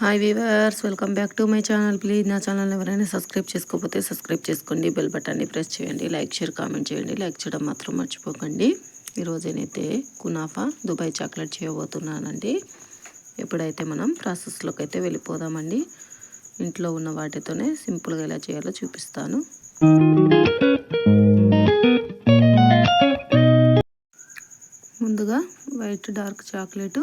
Hi viewers welcome back to my channel please నా channel ఎవరైనా subscribe చేసుకోకపోతే subscribe చేసుకోండి. బెల్ బటన్ని ప్రెస్ చేయండి. లైక్ షేర్ కామెంట్ చేయండి. లైక్ చేయడం మాత్రం మర్చిపోకండి. ఈరోజు నేనైతే కునాఫా దుబాయ్ చాక్లెట్ చేయబోతున్నానండి. ఎప్పుడైతే మనం ప్రాసెస్లోకి అయితే వెళ్ళిపోదామండి ఇంట్లో ఉన్న వాటితోనే సింపుల్గా ఎలా చేయాలో చూపిస్తాను. ముందుగా white dark chocolate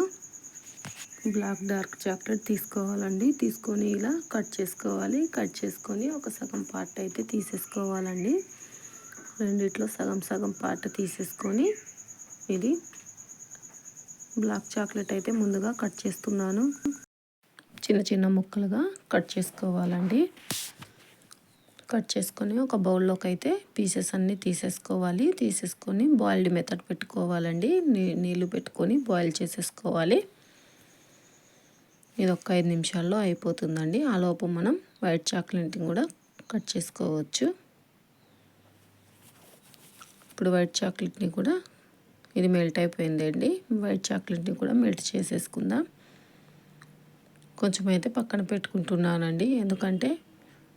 black dark chocolate తీసుకోవాలండి. తీసుకొని ఇలా కట్ చేసుకోవాలి. కట్ చేసుకొని ఒక సగం పార్ట్ అయితే తీసేసుకోవాలండి. రెండిట్లో సగం సగం పార్ట్ తీసేసుకొని ఇది బ్లాక్ చాక్లెట్ అయితే ముందుగా కట్ చేస్తున్నాను. చిన్న చిన్న ముక్కలుగా కట్ చేసుకోవాలండి. కట్ చేసుకొని ఒక బౌల్లోకి అయితే పీసెస్ అన్నీ తీసేసుకోవాలి. తీసేసుకొని బాయిల్డ్ మెథడ్ పెట్టుకోవాలండి. నీళ్ళు పెట్టుకొని బాయిల్ చేసేసుకోవాలి. ఇది ఒక ఐదు నిమిషాల్లో అయిపోతుందండి. ఆ లోపు మనం వైట్ చాక్లెట్ని కూడా కట్ చేసుకోవచ్చు. ఇప్పుడు వైట్ చాక్లెట్ని కూడా ఇది మెల్ట్ అయిపోయిందండి. వైట్ చాక్లెట్ని కూడా మెల్ట్ చేసేసుకుందాం. కొంచెం అయితే పక్కన పెట్టుకుంటున్నానండి. ఎందుకంటే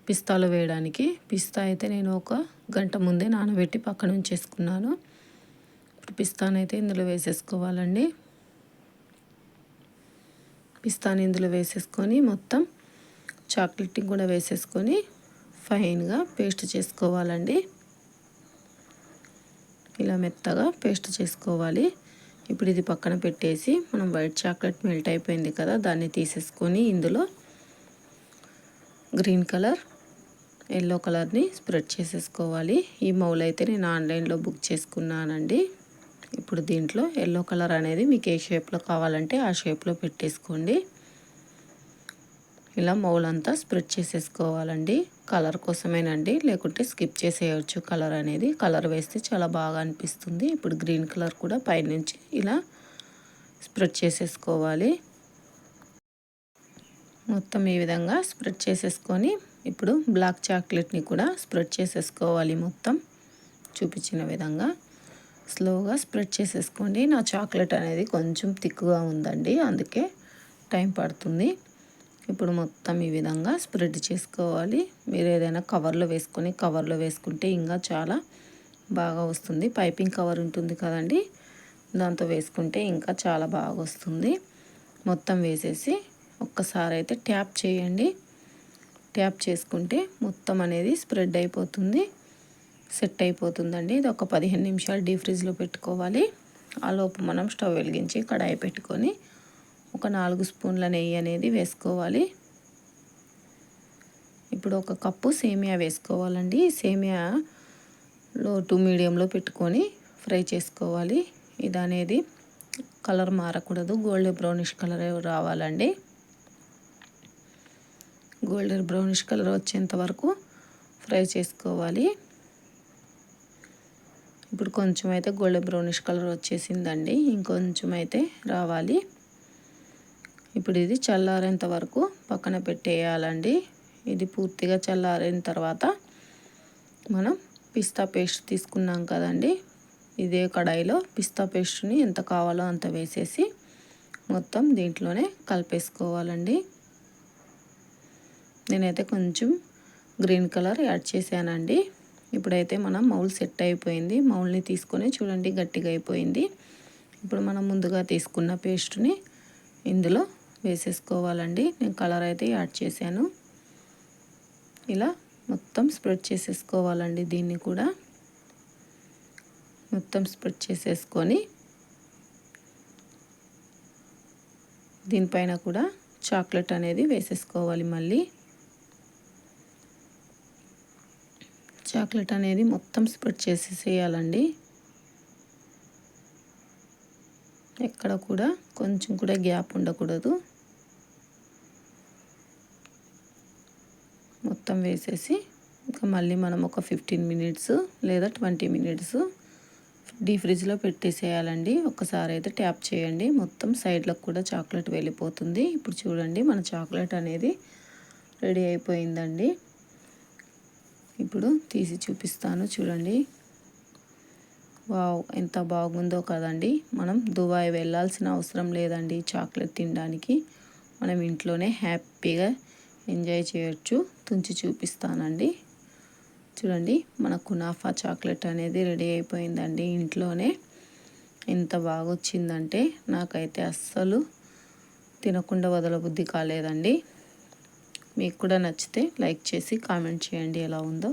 పిస్తాలు వేయడానికి. పిస్తా అయితే నేను ఒక గంట ముందే నానబెట్టి పక్కన ఉంచేసుకున్నాను. ఇప్పుడు పిస్తానైతే ఇందులో వేసేసుకోవాలండి. పిస్తాని ఇందులో వేసేసుకొని మొత్తం చాక్లెట్ని కూడా వేసేసుకొని ఫైన్గా పేస్ట్ చేసుకోవాలండి. ఇలా మెత్తగా పేస్ట్ చేసుకోవాలి. ఇప్పుడు ఇది పక్కన పెట్టేసి మనం వైట్ చాక్లెట్ మెల్ట్ అయిపోయింది కదా దాన్ని తీసేసుకొని ఇందులో గ్రీన్ కలర్ ఎల్లో కలర్ని స్ప్రెడ్ చేసేసుకోవాలి. ఈ మౌల్ అయితే నేను ఆన్లైన్లో బుక్ చేసుకున్నానండి. ఇప్పుడు దీంట్లో ఎల్లో కలర్ అనేది మీకు ఏ షేప్లో కావాలంటే ఆ షేప్లో పెట్టేసుకోండి. ఇలా మౌలంతా స్ప్రెడ్ చేసేసుకోవాలండి. కలర్ కోసమేనండి. లేకుంటే స్కిప్ చేసేయచ్చు కలర్ అనేది. కలర్ వేస్తే చాలా బాగా అనిపిస్తుంది. ఇప్పుడు గ్రీన్ కలర్ కూడా పైనుంచి ఇలా స్ప్రెడ్ చేసేసుకోవాలి. మొత్తం ఈ విధంగా స్ప్రెడ్ చేసేసుకొని ఇప్పుడు బ్లాక్ చాక్లెట్ని కూడా స్ప్రెడ్ చేసేసుకోవాలి మొత్తం. చూపించిన విధంగా. స్లోగా స్ప్రెడ్ చేసేసుకోండి. నా చాక్లెట్ అనేది కొంచెం థిక్గా ఉందండి. అందుకే టైం పడుతుంది. ఇప్పుడు మొత్తం ఈ విధంగా స్ప్రెడ్ చేసుకోవాలి. మీరు ఏదైనా కవర్లో వేసుకొని కవర్లో వేసుకుంటే ఇంకా చాలా బాగా వస్తుంది. పైపింగ్ కవర్ ఉంటుంది కదండి. దాంతో వేసుకుంటే ఇంకా చాలా బాగా వస్తుంది. మొత్తం వేసేసి ఒక్కసారి అయితే ట్యాప్ చేయండి. ట్యాప్ చేసుకుంటే మొత్తం అనేది స్ప్రెడ్ అయిపోతుంది. సెట్ అయిపోతుందండి. ఇది ఒక పదిహేను నిమిషాలు డీ ఫ్రిడ్జ్లో పెట్టుకోవాలి. ఆ లోపు మనం స్టవ్ వెలిగించి కడాయి పెట్టుకొని ఒక నాలుగు స్పూన్ల నెయ్యి అనేది వేసుకోవాలి. ఇప్పుడు ఒక కప్పు సేమియా వేసుకోవాలండి. సేమియాలో టూ మీడియంలో పెట్టుకొని ఫ్రై చేసుకోవాలి. ఇది అనేది కలర్ మారకూడదు. గోల్డ్ బ్రౌనిష్ కలర్ రావాలండి. గోల్డెన్ బ్రౌనిష్ కలర్ వచ్చేంత వరకు ఫ్రై చేసుకోవాలి. ఇప్పుడు కొంచెం అయితే గోల్డెన్ బ్రౌనిష్ కలర్ వచ్చేసిందండి. ఇంకొంచెం అయితే రావాలి. ఇప్పుడు ఇది చల్లారేంత వరకు పక్కన పెట్టేయాలండి. ఇది పూర్తిగా చల్లారిన తర్వాత మనం పిస్తా పేస్ట్ తీసుకున్నాం కదండి. ఇదే కడాయిలో పిస్తా పేస్ట్ని ఎంత కావాలో అంత వేసేసి మొత్తం దీంట్లోనే కలిపేసుకోవాలండి. నేనైతే కొంచెం గ్రీన్ కలర్ యాడ్ చేశానండి. ఇప్పుడైతే మనం మౌల్ సెట్ అయిపోయింది. మౌల్ని తీసుకొని చూడండి గట్టిగా అయిపోయింది. ఇప్పుడు మనం ముందుగా తీసుకున్న పేస్ట్ని ఇందులో వేసేసుకోవాలండి. నేను కలర్ అయితే యాడ్ చేశాను. ఇలా మొత్తం స్ప్రెడ్ చేసేసుకోవాలండి దీన్ని కూడా. మొత్తం స్ప్రెడ్ చేసేసుకొని దీనిపైన కూడా చాక్లెట్ అనేది వేసేసుకోవాలి మళ్ళీ. చాక్లెట్ అనేది మొత్తం స్ప్రెడ్ చేసేసేయాలండి. ఎక్కడ కూడా కొంచెం కూడా గ్యాప్ ఉండకూడదు. మొత్తం వేసేసి ఇంకా మళ్ళీ మనం ఒక ఫిఫ్టీన్ మినిట్స్ లేదా ట్వంటీ మినిట్స్ డీ ఫ్రిడ్జ్లో పెట్టేసేయాలండి. ఒకసారి అయితే ట్యాప్ చేయండి. మొత్తం సైడ్లకు కూడా చాక్లెట్ వెళ్ళిపోతుంది. ఇప్పుడు చూడండి మన చాక్లెట్ అనేది రెడీ అయిపోయిందండి. ఇప్పుడు తీసి చూపిస్తాను చూడండి. వావ్ ఎంత బాగుందో కదండి. మనం దుబాయ్ వెళ్ళాల్సిన అవసరం లేదండి చాక్లెట్ తినడానికి. మనం ఇంట్లోనే హ్యాపీగా ఎంజాయ్ చేయొచ్చు. తుంచి చూపిస్తానండి. చూడండి మన కునాఫా చాక్లెట్ అనేది రెడీ అయిపోయిందండి ఇంట్లోనే. ఎంత బాగా వచ్చిందంటే నాకైతే అస్సలు తినకుండా వదలబుద్ధి కాలేదండి. మీకు కూడా నచ్చితే లైక్ చేసి కామెంట్ చేయండి ఎలా ఉందో.